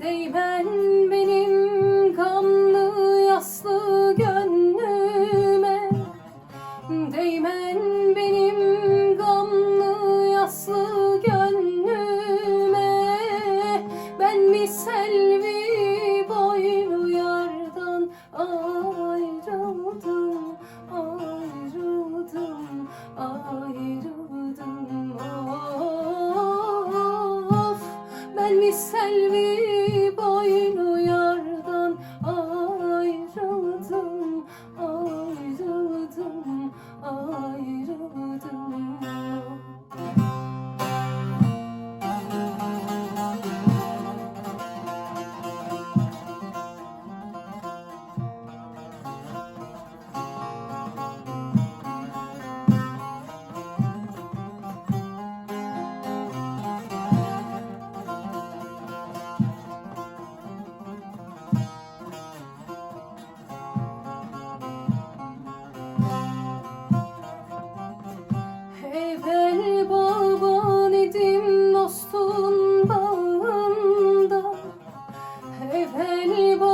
değmen benim kanlı yaslı gönlüme. Değmen benim gamlı yaslı gönlüme. Ben mi selvi boylu yardan ayrıldım Ayrıldım, ayrıldım. Of ben mi selvi if any